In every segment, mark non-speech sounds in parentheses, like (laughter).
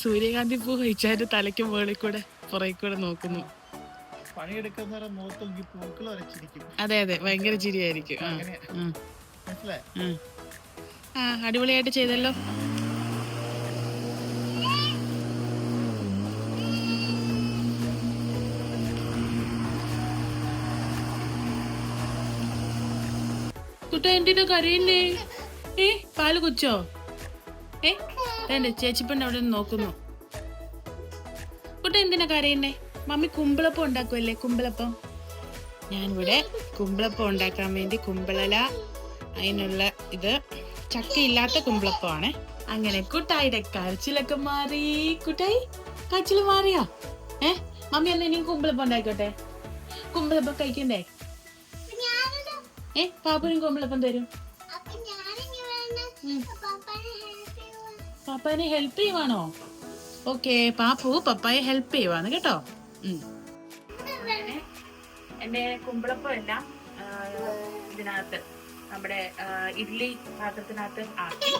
സൂര്യകാന്തി പൂ കഴിച്ചാൽ തലയ്ക്ക് മുകളിൽ കൂടെ പുറകിൽ കൂടെ നോക്കുന്നു. പണിയെടുക്കുന്നവരെ മുഖത്തൊങ്കി പൂക്കൾ വരച്ചിരിക്കും. അതെ അതെ. ഭയങ്കര ചിരിയായിരിക്കും. ആ, അങ്ങനെ. ഉം, മനസ്സിലായി? ആ അടിപൊളിയായിട്ട് ചെയ്തല്ലോ. കുട്ട എന്തിനോ കരയില്ലേ ഏ പാൽ കുച്ചോ ഏ? വേണ്ട ചേച്ചിപ്പണ്ട് അവിടെ നിന്ന് നോക്കുന്നു. കുട്ടി എന്തിനാ കരയുന്നേ? മമ്മി കുമ്പിളപ്പം ഉണ്ടാക്കുമല്ലേ കുമ്പിളപ്പം? ഞാനിവിടെ കുമ്പിളപ്പം ഉണ്ടാക്കാൻ വേണ്ടി കുമ്പിളല അതിനുള്ള ഇത് ചക്കയില്ലാത്ത കുമ്പിളപ്പമാണ്. അങ്ങനെ കുട്ടായിയുടെ കരച്ചിലൊക്കെ മാറി. കുട്ടായി കരച്ചിൽ മാറിയോ? ഏ? മമ്മി എന്നാ ഇനിയും കുമ്പിളപ്പം ഉണ്ടായിക്കോട്ടെ കുമ്പിളപ്പം കഴിക്കണ്ടേ? ഏ? പാപ്പനും കുമ്പിളപ്പം തരും. ഉം. പാപ്പാനെ ഹെൽപ്പ് ചെയ്യുവാണോ? ഓക്കെ പാപ്പു പപ്പായെ ഹെൽപ്പ് ചെയ്യുവാണ് കേട്ടോ. എന്റെ കുമ്പിളപ്പം എല്ലാം ഇതിനകത്ത് നമ്മുടെ ഇഡ്ലി പാത്രത്തിനകത്ത് ആക്കി.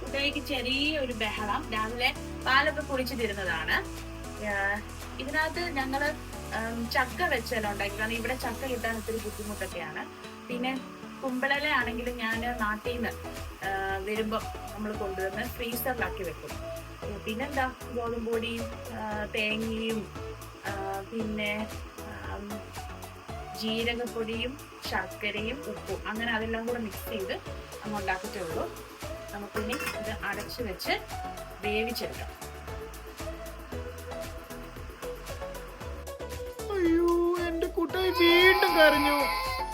കുട്ടികൾക്ക് ചെറിയൊരു ബഹളം. രാവിലെ പാലൊക്കെ കുളിച്ചു തരുന്നതാണ്. ഇതിനകത്ത് ഞങ്ങൾ ചക്ക വെച്ചെല്ലാം ഉണ്ടാക്കി കാരണം ഇവിടെ ചക്ക കിട്ടാൻ ഒത്തിരി ബുദ്ധിമുട്ടൊക്കെയാണ്. പിന്നെ കുമ്പളല ആണെങ്കിൽ ഞാൻ നാട്ടിൽ നിന്ന് വരുമ്പോൾ നമ്മൾ കൊണ്ടുവന്ന് ഫ്രീസറിലാക്കി വെക്കും. പിന്നെ പിന്നെന്താ? ഗോതമ്പ് പൊടിയും തേങ്ങയും പിന്നെ ജീരകപ്പൊടിയും ശർക്കരയും ഉപ്പും അങ്ങനെ അതെല്ലാം കൂടെ മിക്സ് ചെയ്ത് അങ്ങ് ഉള്ളൂ. നമുക്കിനി ഇത് അടച്ചു വെച്ച് വേവിച്ചെടുക്കാം. കുട്ടായി വീണ്ടും കരഞ്ഞു.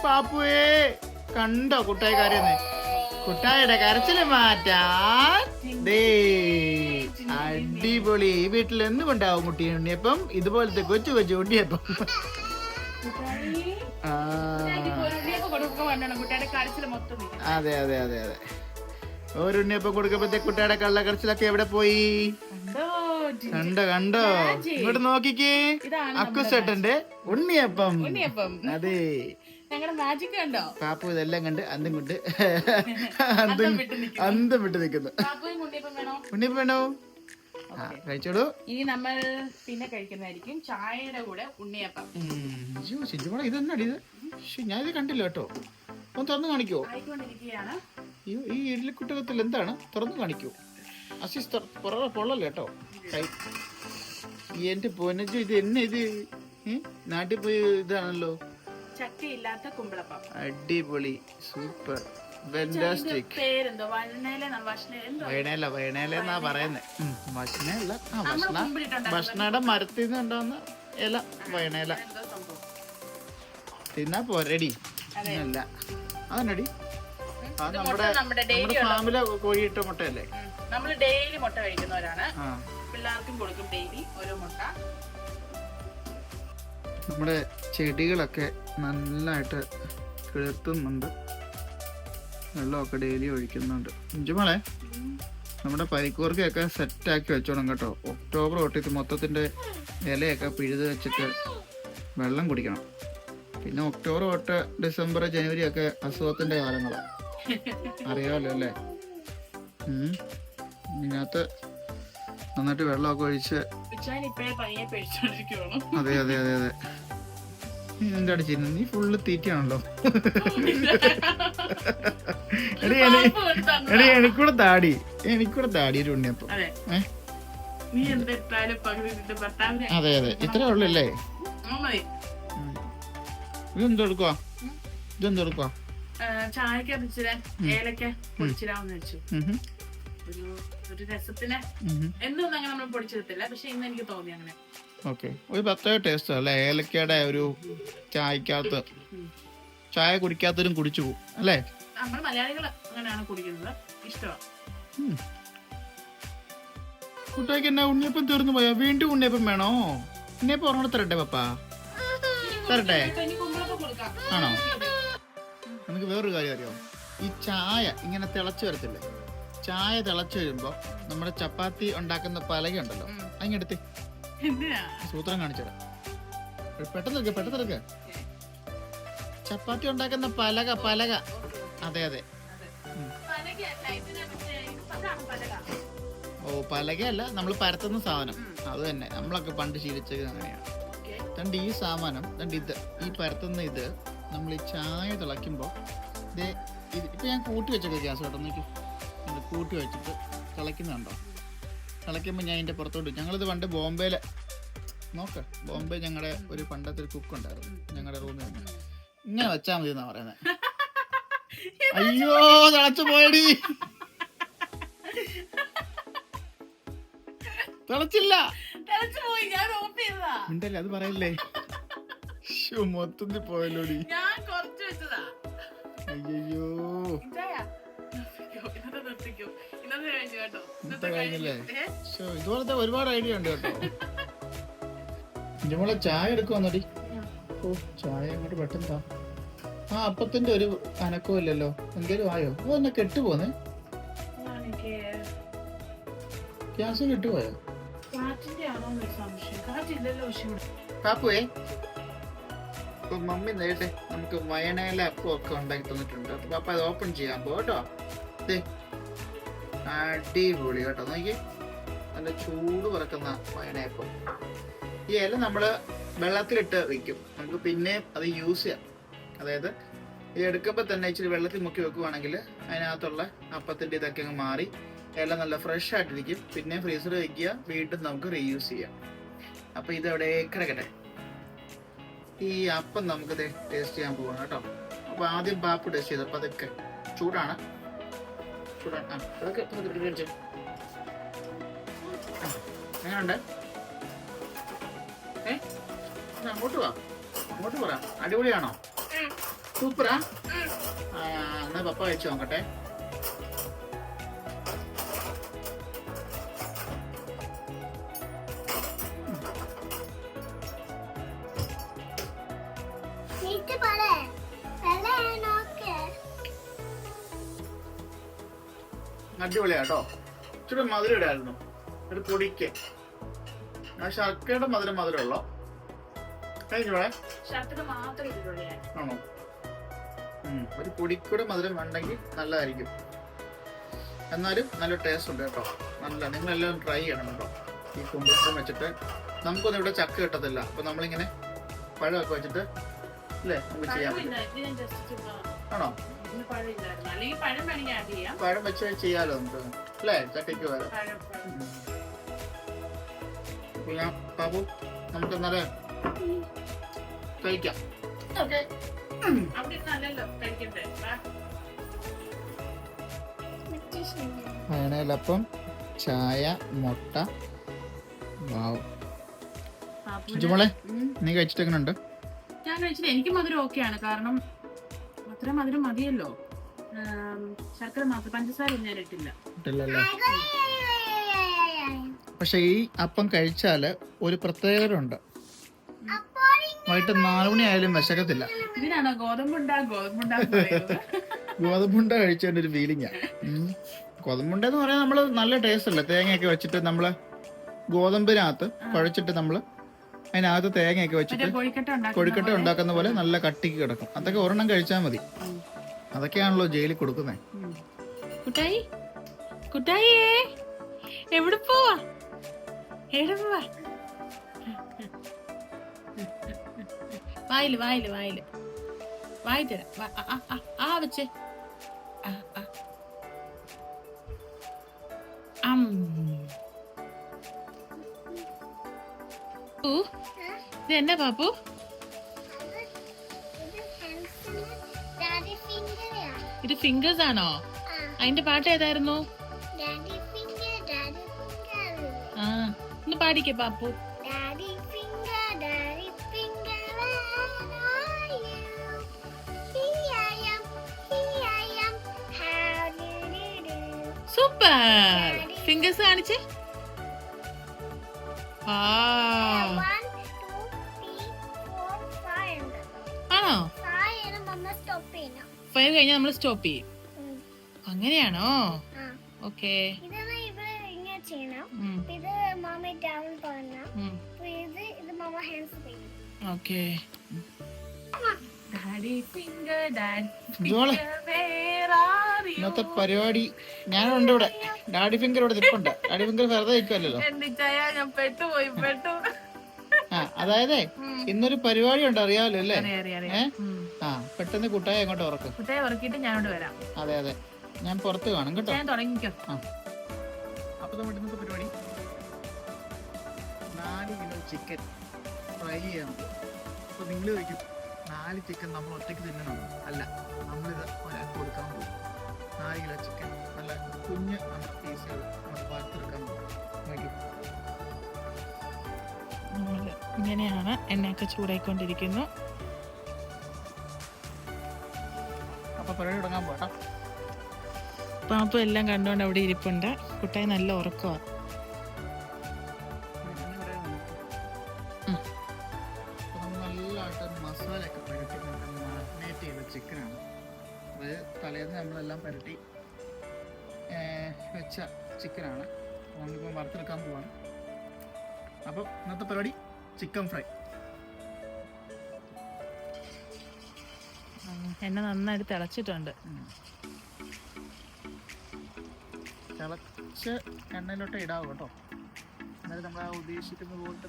പാപ്പുവേ കണ്ടോ കുട്ടായി കരയുന്നേ? കുട്ടായിയുടെ കരച്ചിൽ മാറ്റാൻ ദേ അടിപൊളി. ഈ വീട്ടിൽ എന്നും ഉണ്ടാവും കുട്ടി ഉണ്ണിയപ്പം? ഇതുപോലത്തെ കൊച്ചു കൊച്ചു ഉണ്ണിയപ്പം. അതെ അതെ അതെ അതെ. ഒരു ഉണ്ണിയപ്പം കൊടുക്കുമ്പോഴത്തെ കുട്ടിയുടെ കള്ളക്കരച്ചിലൊക്കെ എവിടെ പോയി? കണ്ടോ? കണ്ടോ. ഇങ്ങോട്ട് നോക്കിക്കേ. അക്കുസേട്ടന്റെ ഉണ്ണിയപ്പം. അതെ. ഞങ്ങളുടെ മാജിക് കണ്ടോ? പാപ്പു ഇതെല്ലാം കണ്ട് അന്തം കൊണ്ട് അന്തം അന്തം വിട്ട് നിൽക്കുന്നു. ഉണ്ണിയപ്പം വേണോ? കഴിച്ചോളൂ. ഇനി നമ്മൾ പിന്നെ കഴിക്കുന്നതായിരിക്കും ചായയുടെ കൂടെ ഉണ്ണിയപ്പം. ഇതെന്നാടി ഇത്? ഞാൻ ഇത് കണ്ടില്ല കേട്ടോ. ഒന്ന് തുറന്നു കാണിക്കോ? ഈ ഇഡ്ലിക്കുട്ടകത്തിൽ എന്താണ്? തുറന്നു കാണിക്കൂ. അസിസ് പുറകെ പൊള്ളല്ലോ കേട്ടോ? കൈ. എന്റെ പൊന്നജു ഇത് എന്നെ ഇത് നാട്ടിൽ പോയി ഇതാണല്ലോ? കുമ്പളപ്പം. അടിപൊളി സൂപ്പർ ഫെന്റാസ്റ്റിക് പേരെന്തോ? എന്നാ ഭക്ഷണല്ല ആ ഭക്ഷണ ഭക്ഷണയുടെ മരത്തിൽ നിന്ന് ഉണ്ടാവുന്ന ഇല സംഭവം. തിന്നാ പോരടി. അല്ല അതന്നടി. അത് നമ്മുടെ ഫാമിലെ നമ്മുടെ ഫാമിലെ കോഴിയിട്ട മുട്ടയല്ലേ? നമ്മൾ ഡെയിലി മുട്ട കഴിക്കുന്നവരാണ്. പിള്ളേർക്കും കൊടുക്കും ഡെയിലി ഓരോ മുട്ട. നമ്മുടെ ചെടികളൊക്കെ നല്ലായിട്ട് കിളിർത്തുന്നുണ്ട് വെള്ളമൊക്കെ ഡെയിലി ഒഴിക്കുന്നുണ്ട്. ഇഞ്ചുമോളെ നമ്മുടെ പരിക്കൂർക്കൊക്കെ സെറ്റാക്കി വെച്ചോണം കേട്ടോ. ഒക്ടോബർ തൊട്ട് ഇത് മൊത്തത്തിന്റെ ഇലയൊക്കെ പിഴുത് വെച്ചിട്ട് വെള്ളം കുടിക്കണം. പിന്നെ ഒക്ടോബർ തൊട്ട് ഡിസംബർ ജനുവരി ഒക്കെ അസുഖത്തിന്റെ കാലങ്ങളാണ് (laughs) അറിയാമല്ലോ അല്ലേ. ഇതിനകത്ത് നന്നായിട്ട് വെള്ളമൊക്കെ ഒഴിച്ച് അതെ അതെ അതെ അതെ. നീ എന്താ അടിച്ചിരുന്നു നീ ഫുള്ള് തീറ്റയാണല്ലോ. (laughs) എടി എടി എനിക്കൂടെ താടി. എനിക്കൂടെ താടി ഒരു ഉണ്ണിയപ്പം. അതെ. നിന്റെ അതെ അതെ. ഇത്രേ ഉള്ളു അല്ലേ? മതി. ഇതെന്തെടുക്കുക ഇതെന്തെടുക്കുക ആ, ചായക്ക് ഇച്ചിരി ഏലക്ക പൊടിച്ചിടാമെന്ന് വെച്ചു. ഒരു ഒരു രസത്തിന് എന്നും അങ്ങനെ നമ്മൾ പൊടിച്ചെടുത്തില്ല. പക്ഷെ ഇന്ന് എനിക്ക് തോന്നി അങ്ങനെ. ഓക്കെ. ഒരു പ്രത്യേക ടേസ്റ്റ് അല്ലേ? ഏലക്കയുടെ ഒരു ചായക്കകത്ത് ചായ കുടിക്കാത്തവരും കുടിച്ചു പോകും അല്ലേ? നമ്മൾ മലയാളികൾ അങ്ങനെയാണ് കുടിക്കുന്നത്. ഇഷ്ടമാണ് കുട്ടിക്ക് എന്നാ ഉണ്ണിയപ്പം തീർന്നു പോയോ? വീണ്ടും ഉണ്ണിയപ്പം വേണോ? ഉണ്ണിയപ്പം ഒരെണ്ണം തരട്ടെ പപ്പ? തരട്ടെ? ആണോ? നമുക്ക് വേറൊരു കാര്യം അറിയാം? ഈ ചായ ഇങ്ങനെ തിളച്ചു വരത്തില്ലേ? ചായ തിളച്ചു വരുമ്പോ നമ്മുടെ ചപ്പാത്തി ഉണ്ടാക്കുന്ന പലക ഉണ്ടല്ലോ ഉം. സൂത്രം കാണിച്ചു പെട്ടെന്ന് എടുക്ക പെട്ടെന്ന് എടുക്ക ചപ്പാത്തി ഉണ്ടാക്കുന്ന പലക പലക. അതെ അതെ. ഓ പലകയല്ല. നമ്മൾ പരത്തുന്ന സാധനം. അത് തന്നെ. നമ്മളൊക്കെ പണ്ട് ശീലിച്ചത് അങ്ങനെയാണ്. രണ്ട് ഈ സാധനം രണ്ട് ഇത് ഈ പരത്തുന്ന ഇത് നമ്മൾ ഈ ചായ തിളയ്ക്കുമ്പോൾ ഇത് ഇപ്പം ഞാൻ കൂട്ടി വെച്ചേക്കാം ഗ്യാസ് കേട്ടോ നോക്കി കൂട്ടി വെച്ചിട്ട് തിളയ്ക്കുന്നുണ്ടോ? തിളയ്ക്കുമ്പോൾ ഞാൻ ഇതിന്റെ പുറത്തോട്ട്. ഞങ്ങളിത് പണ്ട് ബോംബെയിൽ നോക്ക് ബോംബെ ഞങ്ങളുടെ ഒരു പണ്ടത്തെ ഒരു കുക്ക് ഉണ്ടായിരുന്നു ഞങ്ങളുടെ റൂമിൽ നിന്ന്. ഇങ്ങനെ വെച്ചാൽ മതി എന്നാ പറയുന്നത് (laughs) അയ്യോ തിളച്ചു പോയടി. തിളച്ചില്ല. ഉണ്ടല്ലേ അത് പറയല്ലേ? (laughs) മൊത്തത്തിൽ പോയല്ലോടി. അയ്യോ കേട്ടോ. ഇന്നത്തെ കഴിഞ്ഞല്ലേ? കഴിഞ്ഞു. ഏ? ഇതുപോലത്തെ ഒരുപാട് ഐഡിയ ഉണ്ട് കേട്ടോ നമ്മളെ ചായ എടുക്കുവാന്നടി ഓ ചായ അങ്ങോട്ട് പെട്ടെന്ന് താ ആ അപ്പത്തിന്റെ ഒരു അനക്കവും ഇല്ലല്ലോ എന്തേലും ആയോ ഓ എന്നെ കെട്ടുപോന്നെ എനിക്ക് ഗ്യാസ് കെട്ടുപോയോ കാറ്റിന്റെ ആണോ എന്നൊരു സംശയം കാറ്റില്ലല്ലോ പക്ഷെ ഇവിടെ പാപ്പുവേ ഇപ്പൊ മമ്മി നേരിട്ടെ നമുക്ക് മയണയിലെ അപ്പം ഒക്കെ ഉണ്ടാക്കി തന്നിട്ടുണ്ട് അപ്പൊ പാപ്പ അത് ഓപ്പൺ ചെയ്യാൻ പോട്ടോ ദേ. അടിപൊളി കേട്ടോ. നോക്കി നല്ല ചൂട് പറക്കുന്ന പൈനാപ്പിൾ ഈ ഇല നമ്മൾ വെള്ളത്തിലിട്ട് വെക്കും. നമുക്ക് പിന്നെ അത് യൂസ് ചെയ്യാം. അതായത് ഇത് എടുക്കുമ്പോൾ തന്നെ ഇച്ചിരി വെള്ളത്തിൽ മുക്കി വെക്കുവാണെങ്കിൽ അതിനകത്തുള്ള അപ്പത്തിന്റെ ഇതൊക്കെ അങ്ങ് മാറി ഇല നല്ല ഫ്രഷ് ആയിട്ടിരിക്കും. പിന്നെ ഫ്രീസറിൽ വെക്കുക. വീണ്ടും നമുക്ക് റീയൂസ് ചെയ്യാം. അപ്പൊ ഇത് എവിടെ കിടക്കട്ടെ. ഈ അപ്പം നമുക്കിത് ടേസ്റ്റ് ചെയ്യാൻ പോവാണ് കേട്ടോ. അപ്പൊ ആദ്യം പാപ്പ് ടേസ്റ്റ് ചെയ്തപ്പോൾ അതൊക്കെ ചൂടാണ്. ചൂടാണ് ആ അതൊക്കെ പതുക്കെ കഴിച്ചോ. ആ, എങ്ങനുണ്ട് ഏ? അങ്ങോട്ട് വാ. അങ്ങോട്ട് പറ. അടിപൊളിയാണോ? സൂപ്പറാ? ആ എന്നാ പപ്പ കഴിച്ചു നോക്കട്ടെ. പറ അടിപൊളിയാ കേട്ടോ ഇച്ചിരി മധുരം ഇടായിരുന്നു. ഒരു പൊടിക്ക്. ആ ശർക്കരയുടെ മധുരം മധുരമുള്ളോ ആണോ? ഒരു പൊടിക്കൂടെ മധുരം വേണ്ടെങ്കിൽ നല്ലതായിരിക്കും. എന്നാലും നല്ല ടേസ്റ്റ് ഉണ്ട് കേട്ടോ. നല്ല നിങ്ങളെല്ലാം ട്രൈ ചെയ്യണം കേട്ടോ. ഈ കുമ്പളം വെച്ചിട്ട്. നമുക്കൊന്നും ഇവിടെ ചക്ക കിട്ടത്തില്ല. അപ്പൊ നമ്മളിങ്ങനെ പഴമൊക്കെ വെച്ചിട്ട് അല്ലേ? നമുക്ക് ചെയ്യാൻ പറ്റും. ആണോ? പഴം വെച്ച് ചെയ്യാലോ നമുക്ക്? അല്ലേ? ചട്ടിക്ക് വരാം. പിന്നെ ബാബു നമുക്ക് എന്നാലേ കഴിക്കാം. ഓക്കെ. ചായ മുട്ട വാവ് ചുമളെ. നീ കഴിച്ചിട്ട് എങ്ങനെയുണ്ട് ഞാൻ കഴിച്ചിട്ട് എനിക്ക് മധുരം ഓക്കെയാണ് കാരണം അത്ര മധുരം മതിയല്ലോ. ശർക്കര മാത്രം. പഞ്ചസാര ഞാൻ ഇട്ടില്ല. പക്ഷെ ഈ അപ്പം കഴിച്ചാൽ ഒരു പ്രത്യേകത ഉണ്ട് വൈകിട്ട് നാലുമണി ആയാലും വിശക്കത്തില്ല. ഇതിനാണോ ഗോതമ്പുണ്ടാ ഗോതമ്പുണ്ടാ കഴിച്ചതിന്റെ ഒരു ഫീലിംഗാ ഗോതമ്പുണ്ട എന്ന് പറയാൻ നമ്മൾ നല്ല ടേസ്റ്റ് അല്ലേ? തേങ്ങയൊക്കെ വെച്ചിട്ട് നമ്മൾ ഗോതമ്പിനകത്ത് കുഴച്ചിട്ട് നമ്മൾ അതിനകത്ത് തേങ്ങയൊക്കെ വെച്ചിട്ട് കൊഴിക്കട്ട ഉണ്ടാക്കുന്ന പോലെ. നല്ല കട്ടിക്ക് കിടക്കും അതൊക്കെ ഒരെണ്ണം കഴിച്ചാൽ മതി. അതൊക്കെയാണല്ലോ ജയിലിൽ കൊടുക്കുന്നേ. കുട്ടായി കുട്ടായിയേ എവിടെ പോവാ എവിടെ പോവാ വായിൽ വായിൽ വായിൽ വായി തരാം ആ, വെച്ചേ. അം. ഊ, ഇത് എന്നാ പാപ്പു ഇത് ഫിംഗേഴ്സ് ആണോ? അതിന്റെ പാട്ട് ഏതായിരുന്നു? ആ ഒന്ന് പാടിക്കേ പാപ്പു സൂപ്പർ. ഫിംഗേഴ്സ് കാണിച്ചേ? finger, ഫൈവ് കഴിഞ്ഞാൽ നമ്മൾ സ്റ്റോപ്പ് ചെയ്യും. അങ്ങനെയാണോ. Okay. Okay. Daddy finger daddy ജോളെ. വേറെ ഇന്നത്തെ പരിപാടി ഞാനുണ്ട് ഇവിടെ. ഡാഡി ഫിംഗർ ഇവിടെ നിൽപ്പുണ്ട് ഡാഡി ഫിംഗർ വെറുതെ നിൽക്കുമല്ലോ ആ അതായത് ഇന്നൊരു പരിപാടി ഉണ്ട് അറിയാമല്ലോ അല്ലേ. ആ പെട്ടെന്ന് കുട്ടായ അങ്ങോട്ട് ഉറക്കും. കുട്ടായ ഉറക്കിയിട്ട് ഞാനോട് വരാം. അതെ അതെ. ഞാൻ പുറത്ത് കാണും കേട്ടോ. ഞാൻ തുടങ്ങിക്കോ. അപ്പൊ നമ്മുടെ ഇന്നത്തെ പരിപാടി. നാല് കിലോ ചിക്കൻ ഫ്രൈ ചെയ്യാം അപ്പൊ നിങ്ങൾ ചോദിക്കും നാല് ചിക്കൻ നമ്മൾ ഒറ്റയ്ക്ക് തിന്നണം? അല്ല നമ്മളിത് ഒരാൾക്ക് കൊടുക്കാൻ പോകും നാല് കിലോ ചിക്കൻ നല്ല കുഞ്ഞ് നമുക്ക് പീസുകൾ നമ്മൾ വറുത്തെടുക്കാൻ പോകും ഇങ്ങനെയാണ് എണ്ണയൊക്കെ ചൂടായിക്കൊണ്ടിരിക്കുന്നു. പരിപാടി തുടങ്ങാൻ പോട്ടാ പാപ്പും എല്ലാം കണ്ടുകൊണ്ട് അവിടെ ഇരിപ്പുണ്ട്. കുട്ടായി നല്ല ഉറക്കമാണ് മസാലയൊക്കെ പുരട്ടി മാരിനേറ്റ് ചെയ്ത ചിക്കനാണ് അത് തലേന്ന് നമ്മളെല്ലാം പുരട്ടി ഏർ, വെച്ച ചിക്കനാണ് നമ്മളിപ്പോൾ വറുത്തെടുക്കാൻ പോവാണ്. അപ്പോൾ ഇന്നത്തെ പരിപാടി ചിക്കൻ ഫ്രൈ എണ്ണ നന്നായിട്ട് തിളച്ചിട്ടുണ്ട്. തിളച്ച് എണ്ണയിലോട്ട് ഇടാവും കേട്ടോ. എന്നാലും നമ്മൾ ആ ഉദ്ദേശിക്കുന്ന പോലത്തെ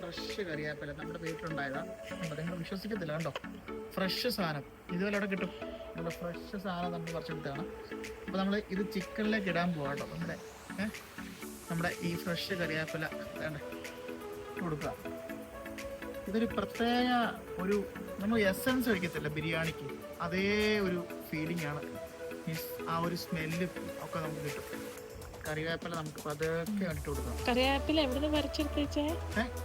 ഫ്രഷ് കറിയാപ്പല നമ്മുടെ വീട്ടിലുണ്ടായതാണ് നിങ്ങൾ വിശ്വസിക്കത്തില്ല കണ്ടോ? ഫ്രഷ് സാധനം. ഇതുപോലെ അവിടെ കിട്ടും. നമ്മുടെ ഫ്രഷ് സാധനം നമ്മൾ പറിച്ചെടുത്താണ് അപ്പോൾ നമ്മൾ ഇത് ചിക്കനിലേക്ക് ഇടാൻ പോവാട്ടോ കേട്ടോ. നമ്മുടെ നമ്മുടെ ഈ ഫ്രഷ് കറിയാപ്പല വേണ്ട? കൊടുക്കുക. ഇതൊരു പ്രത്യേക ഒരു നമ്മൾ എസൻസ് കഴിക്കത്തില്ല ബിരിയാണിക്ക്. അതേ ഒരു ഫീലിംഗ് ആണ്. മീൻസ് ആ ഒരു സ്മെല്ല് ഒക്കെ നമുക്ക് കിട്ടും. കറിവേപ്പില നമുക്ക് പതുക്കെ ഇട്ട് കൊടുക്കാം കറിവേപ്പില എവിടെ നിന്ന് പറിച്ചെടുത്തേ?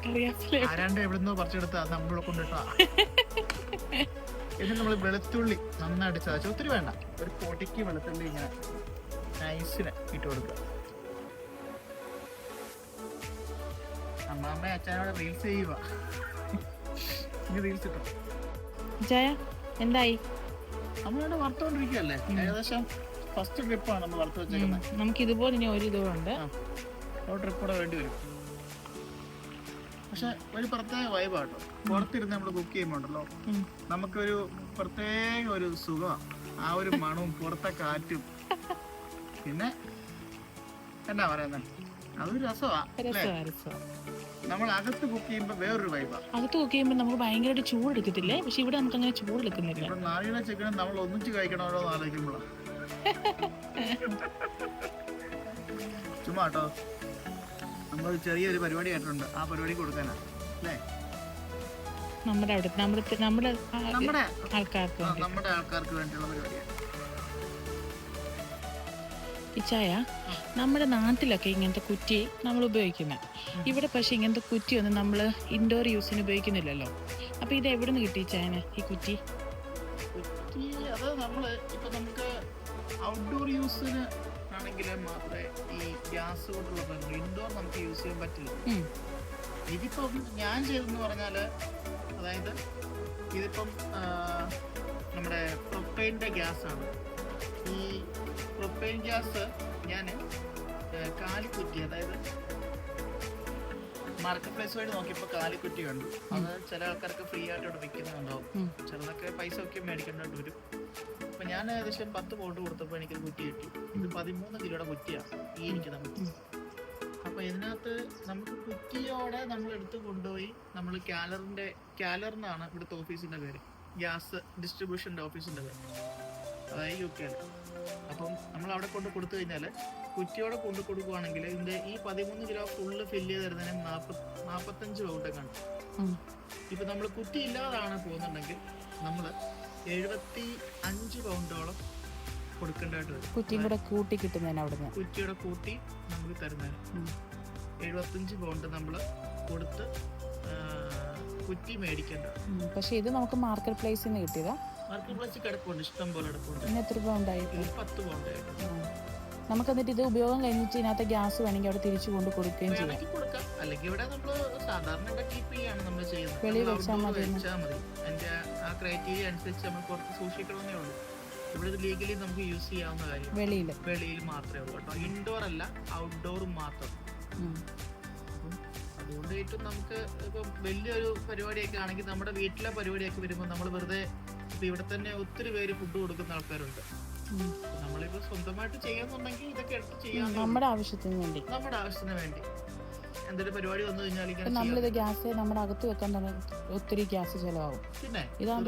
കറിവേപ്പില. ആരാണ്ട് എവിടുന്നോ പറിച്ചെടുത്ത നമ്മളെ കൊണ്ടിട്ടാ എന്നിട്ട് നമ്മൾ വെളുത്തുള്ളി നന്നായിട്ട് ചതച്ച ഒത്തിരി വേണ്ട. ഒരു പൊടിക്ക് വെളുത്തുള്ളി ഇങ്ങനെ നൈസിന് ഇട്ട് കൊടുക്കുക. അമ്മാമ്മ അച്ഛനോട് റീൽസ് ചെയ്യുക ജയ എന്തായി? നമ്മളിവിടെ വറുത്തോണ്ടിരിക്കുകയല്ലേ ഏകദേശം ഫസ്റ്റ് ട്രിപ്പാണ് നമ്മൾ വറുത്ത് വെച്ചേക്കുന്നത്. നമുക്ക് ഇതുപോലെ ഇനി ഒരു ഇതുകൊണ്ട് ഒരു ട്രിപ്പ് കൂടെ വേണ്ടി വരും. പക്ഷെ ഒരു പ്രത്യേക വൈബാട്ടോ പുറത്തിരുന്ന് നമ്മൾ കുക്ക് ചെയ്യുമ്പോണ്ടല്ലോ നമുക്കൊരു പ്രത്യേക ഒരു സുഖമാണ് ആ ഒരു മണവും (laughs) പുറത്തെ കാറ്റും. പിന്നെ എന്നാ പറയുന്നത് അതൊരു രസമാണ് നമ്മൾ അകത്ത് കുക്ക് ചെയ്യുമ്പോൾ വേറൊരു വൈബാണ് അകത്ത് കുക്ക് ചെയ്യുമ്പോൾ നമുക്ക് ഭയങ്കരമായിട്ട് ചൂടെടുക്കത്തില്ലേ? പക്ഷെ ഇവിടെ നമുക്ക് അങ്ങനെ ചൂടെടുക്കുന്നില്ല. എടുക്കുന്നില്ല നാളികളെ ചിക്കനും നമ്മൾ ഒന്നിച്ച് കഴിക്കണമല്ലോ എന്ന് ആലോചിക്കുമ്പോഴാ ചുമ്മാ കേട്ടോ നമ്മൾ ചെറിയൊരു പരിപാടി ആയിട്ടുണ്ട്. ആ പരിപാടി കൊടുക്കാനാ. അല്ലേ? നമ്മുടെ അവിടെ നമ്മുടെ നമ്മുടെ നമ്മുടെ ആൾക്കാർക്ക് നമ്മുടെ ആൾക്കാർക്ക് വേണ്ടിയുള്ള പരിപാടിയാണ് ഇച്ചായ നമ്മുടെ നാട്ടിലൊക്കെ ഇങ്ങനത്തെ കുറ്റി നമ്മൾ ഉപയോഗിക്കുന്നത് ഇവിടെ പക്ഷെ ഇങ്ങനത്തെ കുറ്റി കുറ്റിയൊന്നും നമ്മൾ ഇൻഡോർ യൂസിന് ഉപയോഗിക്കുന്നില്ലല്ലോ. അപ്പൊ ഇത് എവിടെ നിന്ന് കിട്ടി ചായന് ഈ കുറ്റി? കുറ്റി അത് നമ്മൾ ഇപ്പൊ നമുക്ക് ഔട്ട്ഡോർ യൂസിന് ആണെങ്കിൽ മാത്രമേ ഈ ഗ്യാസ് കൊണ്ടുള്ള ഇൻഡോർ നമുക്ക് യൂസ് ചെയ്യാൻ പറ്റില്ല ഇതിപ്പം ഞാൻ ചെയ്തെന്ന് പറഞ്ഞാൽ അതായത് ഇതിപ്പം നമ്മുടെ പ്രൊപ്പൈന്റെ ഗ്യാസ് ആണ് ഈ പ്രൊപ്പൈൻ ഗ്യാസ് ഞാൻ കാലിക്കുറ്റി അതായത് മാർക്കറ്റ് പ്ലേസ് വഴി നോക്കിയപ്പോൾ കാലിക്കുറ്റി കണ്ടു. അത് ചില ആൾക്കാർക്ക് ഫ്രീ ആയിട്ട് ഇവിടെ വിൽക്കുന്നുണ്ടാവും ചിലതൊക്കെ പൈസ ഒക്കെ മേടിക്കേണ്ടതായിട്ട് വരും. അപ്പൊ ഞാൻ ഏകദേശം പത്ത് പോണ്ട് കൊടുത്തപ്പോൾ എനിക്കൊരു കുറ്റി കിട്ടി. ഇത് പതിമൂന്ന് കിലോയുടെ കുറ്റിയാണ് ഈ എനിക്ക് നമുക്ക് അപ്പൊ ഇതിനകത്ത് നമുക്ക് കുറ്റിയോടെ നമ്മൾ എടുത്തു കൊണ്ടുപോയി നമ്മൾ കാലറിന്റെ കാലറിനാണ് ഇവിടുത്തെ ഓഫീസിന്റെ പേര്. ഗ്യാസ് ഡിസ്ട്രിബ്യൂഷന്റെ ഓഫീസിന്റെ പേര്. അതായത് യു കെയിൽ അപ്പം നമ്മൾ അവിടെ കൊണ്ട് കൊടുത്തു കഴിഞ്ഞാൽ കുറ്റിയോടെ കൊണ്ട് കൊടുക്കുവാണെങ്കിൽ ഇതിന്റെ ഈ പതിമൂന്ന് കിലോ ഫുള്ള് ഫില്ല് ചെയ്ത് തരുന്നതിന് നാൽപ്പത് നാൽപ്പത്തഞ്ച് പൗണ്ട് കണ്ടു ഇപ്പൊ നമ്മൾ കുറ്റി ഇല്ലാതാണ് പോകുന്നുണ്ടെങ്കിൽ നമ്മൾ എഴുപത്തി അഞ്ച് പൗണ്ടോളം കൊടുക്കേണ്ടതായിട്ട് വരും. കുറ്റിയും കൂടെ കൂട്ടി കിട്ടുന്നതിന് അവിടുന്ന്. കുറ്റിയുടെ കൂട്ടി നമുക്ക് തരുന്നതിന്. എഴുപത്തഞ്ച് പൗണ്ട് നമ്മൾ കൊടുത്ത് കുറ്റി മേടിക്കേണ്ടത് പക്ഷെ ഇത് നമുക്ക് മാർക്കറ്റ് പ്ലേസിൽ നിന്ന് കിട്ടിയതാ. മാർക്കറ്റ് പ്ലേസിൽ കിടപ്പുണ്ട് ഇഷ്ടം പോലെ കിടപ്പുണ്ട്. ഇന്ന് എത്ര രൂപ ഉണ്ടായി ഇത് പത്ത് നമുക്ക് എന്നിട്ട് ഇത് ഉപയോഗം കഴിഞ്ഞിട്ട് ഇതിനകത്ത് ഗ്യാസ് വേണമെങ്കിൽ അവിടെ തിരിച്ചു കൊണ്ട് കൊടുക്കുകയും ചെയ്യാം. വേണമെങ്കിൽ കൊടുക്കാം. അല്ലെങ്കിൽ ഇവിടെ നമ്മൾ സാധാരണ ഇവിടെ കീപ്പ് ചെയ്യാണ് നമ്മൾ ചെയ്യുന്നത്. വെളിയിൽ നമ്മൾ വെച്ചാൽ outdoor മതി എന്ന്. വെച്ചാൽ മതി. അതിന്റെ ആ ക്രൈറ്റീരിയ അനുസരിച്ച് നമ്മൾ കുറച്ച് സൂക്ഷിക്കണമെന്നേ ഉള്ളൂ. ഇവിടെ ഇത് ലീഗലി നമുക്ക് യൂസ് ചെയ്യാവുന്ന കാര്യം. വെളിയിൽ. വെളിയിൽ മാത്രമേ ഉള്ളൂ കേട്ടോ. ഇൻഡോർ അല്ല ഔട്ട്ഡോർ മാത്രം. അതുകൊണ്ട് ഏറ്റവും നമുക്ക് ഇപ്പം വലിയൊരു പരിപാടിയൊക്കെ ആണെങ്കിൽ നമ്മുടെ വീട്ടിലെ പരിപാടിയൊക്കെ വരുമ്പോൾ നമ്മൾ വെറുതെ ഇപ്പൊ ഇവിടെ തന്നെ ഒത്തിരി പേര് ഫുഡ് കൊടുക്കുന്ന ആൾക്കാരുണ്ട്. നമ്മളിപ്പോൾ നമ്മളിപ്പോ സ്വന്തമായിട്ട് ചെയ്യാന്നുണ്ടെങ്കിൽ ഇതൊക്കെ എടുത്ത് ചെയ്യാൻ നമ്മുടെ ആവശ്യത്തിന് വേണ്ടി. നമ്മുടെ ആവശ്യത്തിന് വേണ്ടി. എന്തൊരു പരിപാടി വന്നു കഴിഞ്ഞാൽ ഇപ്പൊ നമ്മളിത് ഗ്യാസ് നമ്മുടെ അകത്ത് വെക്കാൻ തന്നെ ഒത്തിരി ഗ്യാസ് ചിലവാകും. പിന്നെ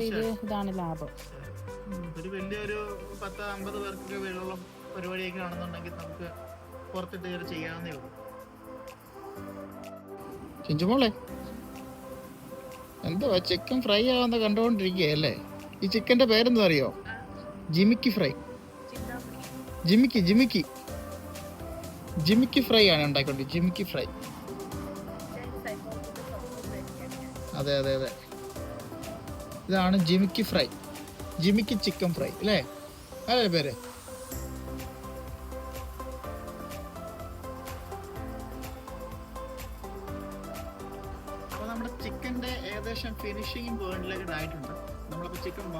ഇത് ഇതാണ് ലാഭം. ഒരു വലിയൊരു പത്ത് അമ്പത് പേർക്കൊക്കെ വീടുള്ള പരിപാടിയൊക്കെ ആണെന്നുണ്ടെങ്കിൽ നമുക്ക് പുറത്തിട്ട് ചെയ്യാവുന്നേ ഉള്ളൂ. ചിഞ്ചുമോളെ എന്തുവാ ചിക്കൻ ഫ്രൈ ആവുന്ന കണ്ടുകൊണ്ടിരിക്കുകയല്ലേ ഈ ചിക്കന്റെ പേരെന്താ അറിയോ? ജിമിക്കി ഫ്രൈ. ജിമിക്കി ജിമിക്കി. ജിമിക്കി ഫ്രൈ ആണ് ഉണ്ടാക്കിക്കൊണ്ട് ജിമിക്കി ഫ്രൈ. അതെ അതെ അതെ. ഇതാണ് ജിമിക്കി ഫ്രൈ. ജിമിക്കി ചിക്കൻ ഫ്രൈ അല്ലേ? അല്ലേ പേര്?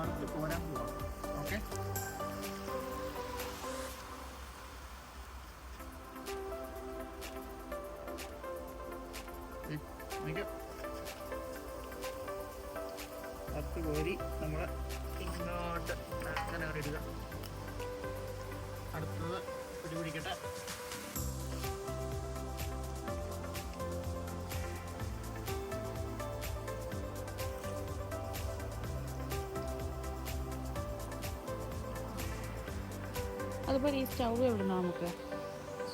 വറുത്ത് പോരാൻ പോവാം ഓക്കെ പത്ത് കോരി നമ്മൾ ഇങ്ങോട്ട് അങ്ങനെ ഇടുക അടുത്തത് പിടിപിടിക്കട്ടെ അതുപോലെ ഈ സ്റ്റൗ എവിടുന്ന നമുക്ക്?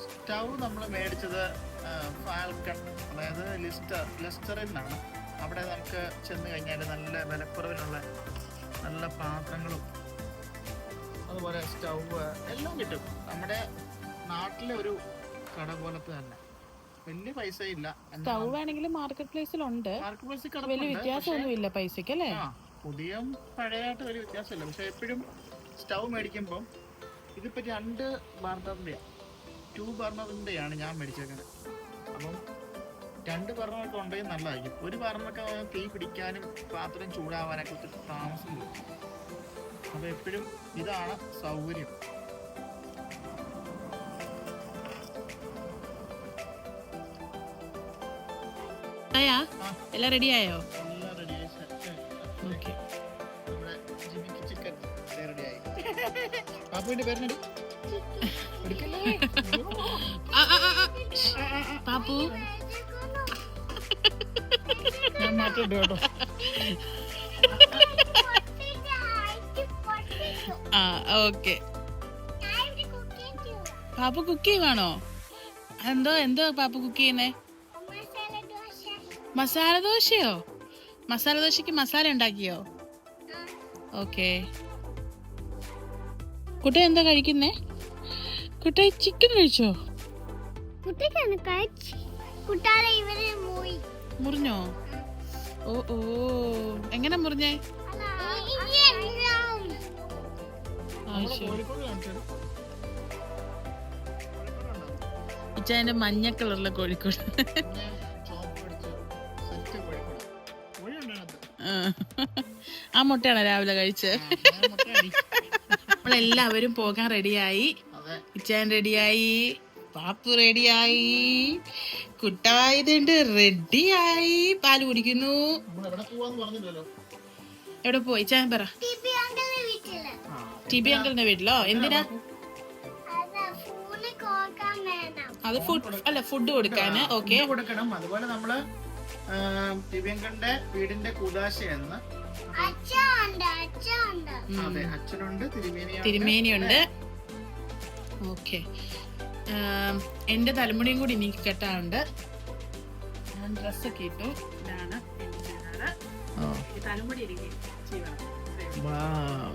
സ്റ്റൗ നമ്മൾ മേടിച്ചത് ഫാൽക്കൺ അതായത് ലിസ്റ്റർ ലിസ്റ്ററിൽ നിന്നാണ്. അവിടെ നമുക്ക് ചെന്ന് കഴിഞ്ഞാൽ നല്ല വിലക്കുറവിലുള്ള നല്ല പാത്രങ്ങളും അതുപോലെ സ്റ്റൗ എല്ലാം കിട്ടും. നമ്മുടെ നാട്ടിലെ ഒരു കട പോലത്തെ തന്നെ. വലിയ പൈസ ഇല്ല സ്റ്റൗ ആണെങ്കിലും മാർക്കറ്റ് പ്ലേസിലുണ്ട്. മാർക്കറ്റ് പ്ലേസിൽ വലിയ വ്യത്യാസമൊന്നുമില്ല പൈസക്ക് അല്ലേ? പുതിയ പഴയതായിട്ട് വലിയ വ്യത്യാസമില്ല. പക്ഷെ എപ്പോഴും സ്റ്റൗ മേടിക്കുമ്പോൾ ഇതിപ്പോ രണ്ട് ബർണറിന്റെ ടു ബർണറിന്റെയാണ് ഞാൻ മേടിച്ചേക്കുന്നത് അപ്പം രണ്ട് ബർണറൊക്കെ ഉണ്ടെങ്കിൽ നല്ലതായിരിക്കും. ഒരു ബർണറൊക്കെ തീ പിടിക്കാനും പാത്രം ചൂടാവാനൊക്കെ ഒത്തിരി താമസം വരും അപ്പൊ എപ്പോഴും ഇതാണ് സൗകര്യം. എല്ലാം റെഡിയായോ എല്ലാം റെഡിയായി ഓക്കെ പാപ്പുവിന്റെ പേരിനടി എടുക്കല്ലേ പാപ്പു. മാറ്റിട്ട് കേട്ടോ. ആ ഓക്കെ. പാപ്പു കുക്ക് ചെയ്യുവാണോ? എന്തോ എന്തോ പാപ്പു കുക്ക് ചെയ്യുന്നേ? മസാല ദോശയോ? മസാല ദോശക്ക് മസാല ഉണ്ടാക്കിയോ? ഓക്കെ. കുട്ട എന്താ കഴിക്കുന്നേ? കുട്ട ചിക്കൻ കഴിച്ചോ? മുറിഞ്ഞോ? ഓ ഓ. എങ്ങനെ മുറിഞ്ഞേ? ഇച്ചാന്റെ മഞ്ഞ കളറിലെ കോഴിക്കോട്. ആ. മുട്ടയാണോ രാവിലെ കഴിച്ചത്? നമ്മളെല്ലാവരും പോകാൻ റെഡിയായി. ഇച്ചാൻ റെഡിയായി. പാപ്പു റെഡിയായി. കുട്ടായതുണ്ട് റെഡിയായി. പാൽ കുടിക്കുന്നു. എവിടെ പോയി? ചാൻ പറ. വീട്ടിൽ. ടി ബി അങ്കിളിന്റെ വീട്ടിലോ? എന്തിനാ? അത്. ഫുഡ് അല്ല ഫുഡ് കൊടുക്കാന്. ഓക്കെ കൊടുക്കണം. അതുപോലെ നമ്മൾ ദിവ്യങ്കന്റെ വീടിന്റെ കൂതാശയെന്ന് എന്ന്. അതെ അച്ഛനുണ്ട് തിരുമേനിയുണ്ട്. ഓക്കെ. എന്റെ തലമുടിയും കൂടി എനിക്ക് കെട്ടാറുണ്ട് ഞാൻ ഡ്രസ്സൊക്കെ ഇട്ടു. ഇതാണ് തലമുടി എനിക്ക് ചെയ്യണം. Wow.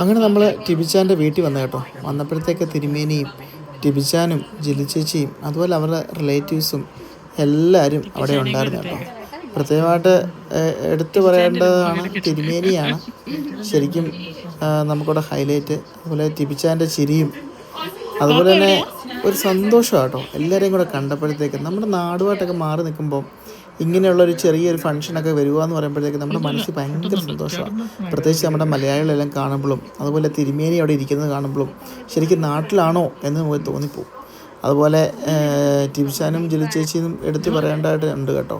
അങ്ങനെ നമ്മൾ ടിബിച്ചാന്റെ വീട്ടിൽ വന്ന കേട്ടോ. വന്നപ്പോഴത്തേക്ക് തിരുമേനിയും ടിബിച്ചാനും ജിലിച്ചേച്ചിയും അതുപോലെ അവരുടെ റിലേറ്റീവ്സും എല്ലാവരും അവിടെ ഉണ്ടായിരുന്നു കേട്ടോ. പ്രത്യേകമായിട്ട് എടുത്തു പറയേണ്ടതാണ് തിരുമേനിയാണ്. ശരിക്കും നമുക്കിവിടെ ഹൈലൈറ്റ്. അതുപോലെ ടിബിച്ചാന്റെ ചിരിയും അതുപോലെ തന്നെ ഒരു സന്തോഷമാണ് കേട്ടോ. എല്ലാവരെയും കൂടെ കണ്ടപ്പോഴത്തേക്ക് നമ്മുടെ നാടുമായിട്ടൊക്കെ മാറി നിൽക്കുമ്പോൾ ഇങ്ങനെയുള്ള ഒരു ചെറിയൊരു ഫംഗ്ഷനൊക്കെ വരിക എന്ന് പറയുമ്പോഴത്തേക്ക് നമ്മുടെ മനസ്സിൽ ഭയങ്കര സന്തോഷമാണ് പ്രത്യേകിച്ച് നമ്മുടെ മലയാളികളെല്ലാം കാണുമ്പോഴും അതുപോലെ തിരുമേനി അവിടെ ഇരിക്കുന്നത് കാണുമ്പോഴും ശരിക്കും നാട്ടിലാണോ എന്ന് നമുക്ക് തോന്നിപ്പോവും. അതുപോലെ ടിപ്സാനും ജിലി ചേച്ചിയും എടുത്ത് പറയേണ്ടതായിട്ട് ഉണ്ട് കേട്ടോ.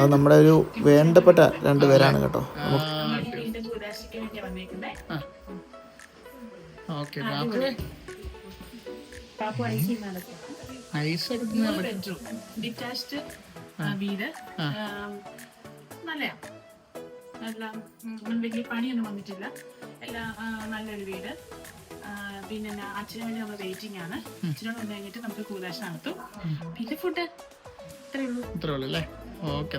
അത് നമ്മുടെ ഒരു വേണ്ടപ്പെട്ട രണ്ട് പേരാണ് കേട്ടോ. നമുക്ക് ഐസ് വീട്. നല്ലയാ. എല്ലാം വലിയ പണിയൊന്നും വന്നിട്ടില്ല. എല്ലാം നല്ലൊരു വീട്. പിന്നെ അച്ഛനും അച്ഛന് വേണ്ടി നമ്മൾ വെയിറ്റിംഗ് ആണ്. അച്ഛനോട് വന്നു കഴിഞ്ഞിട്ട് നമുക്ക് കൂലാശ നടത്തും. പിന്നെ ഫുഡ് ഇത്രേ ഉള്ളൂ. ഇത്രേ ഉള്ളൂ അല്ലേ? ഓക്കെ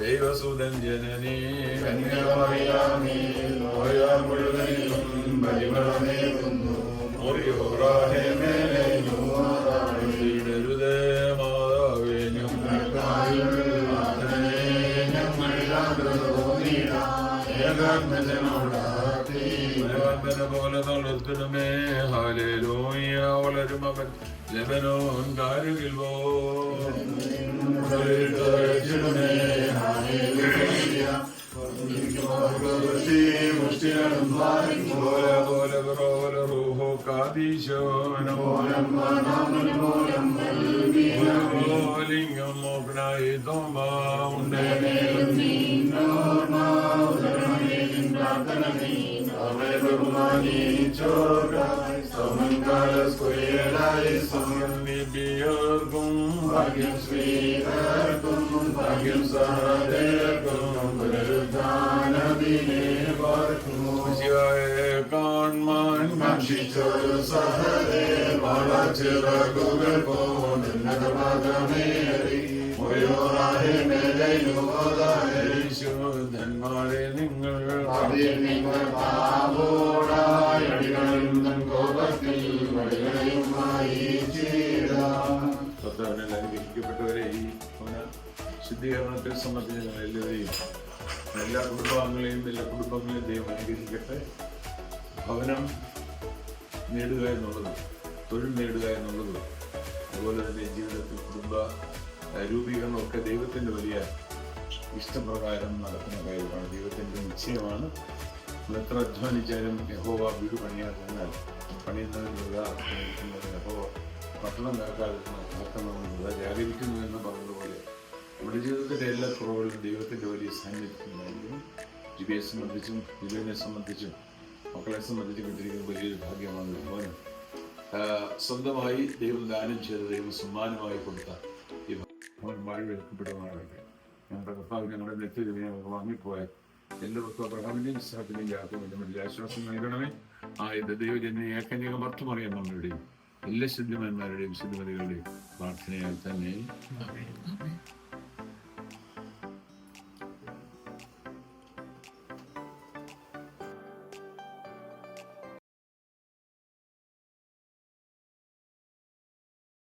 ദൈവസുതൻ ജനനീ കന്യാമറിയാമേ നോയാ മുഴുവനിലും പരിമളമേകുന്നു മുറിയോറാഹേ മേലെ രുതേ മാതാവേ ഞങ്ങൾക്കായുള്ള പ്രാർത്ഥനയെ ഞങ്ങൾ പോലെ തളർത്തിടുമേ ഹാലേലൂയ വളരും അവൻ ലബനോൻ കാരുകിൽ പോ ലിംഗം മോഹനായി തോമ ഉണ്ടേ സമന്വിതിയർക്കും ഭാഗ്യം ശ്രീകർക്കും ഭാഗ്യം സഹദേർക്കും വളച്ചിറകുകൾ പോന്നതമേറി ശുദ്ധന്മാരെ നിങ്ങൾ നിങ്ങൾ പാപോടായി അടികളിൽ കോപത്തിൽ വടികളുമായി കർത്താവിനെ അനുഗ്രഹിക്കപ്പെട്ടവരെ ഈ ഭവന ശുദ്ധീകരണത്തെ സംബന്ധിച്ച് എല്ലാവരെയും എല്ലാ കുടുംബാംഗങ്ങളെയും എല്ലാ കുടുംബങ്ങളെയും ദൈവം അനുഗ്രഹിക്കട്ടെ. ഭവനം നേടുക എന്നുള്ളത് തൊഴിൽ നേടുക എന്നുള്ളത് അതുപോലെ തന്നെ ജീവിതത്തിൽ കുടുംബ രൂപീകരണമൊക്കെ ദൈവത്തിന്റെ വലിയ ഇഷ്ടപ്രകാരം നടക്കുന്ന കാര്യമാണ്. ദൈവത്തിന്റെ നിശ്ചയമാണ്. എത്ര അധ്വാനിച്ചാലും യഹോവ വീട് പണിയാതിരുന്നാൽ പണിയുന്നതിനുള്ള യഹോവ പട്ടണം കാക്കാതെ കാക്കണമെന്നുള്ളത് ജാഗരിക്കുന്നു എന്ന് പറഞ്ഞതുപോലെ നമ്മുടെ ജീവിതത്തിന്റെ എല്ലാ കുറവുകളും ദൈവത്തിന്റെ വലിയ സാന്നിധ്യമായിരിക്കും. ജിബിയെ സംബന്ധിച്ചും ജിബിനെ സംബന്ധിച്ചും മക്കളെ സംബന്ധിച്ചും കിട്ടിയിരിക്കുന്ന വലിയൊരു ഭാഗ്യമാണ്. ഭവനം സ്വന്തമായി ദൈവം ദാനം ചെയ്ത് ദൈവം സമ്മാനമായി കൊടുത്ത ഞങ്ങളുടെ കർത്താവ് ഞങ്ങളുടെ നെറ്റിൽ ഞങ്ങൾക്ക് അബ്രഹാമിന്റെയും ഇസ്ഹാക്കിന്റെയും യാക്കോബിന്റെയും വലിയ ആശ്വാസം നൽകണമേ ആ ഇത് ദൈവജനെ ഏക്കന്യക ഭർത്തമറിയാൻ നമ്മളുടെയും എല്ലാ ശുദ്ധിമാന്മാരുടെയും ശുദ്ധിമതികളുടെയും പ്രാർത്ഥനയാൽ തന്നെ.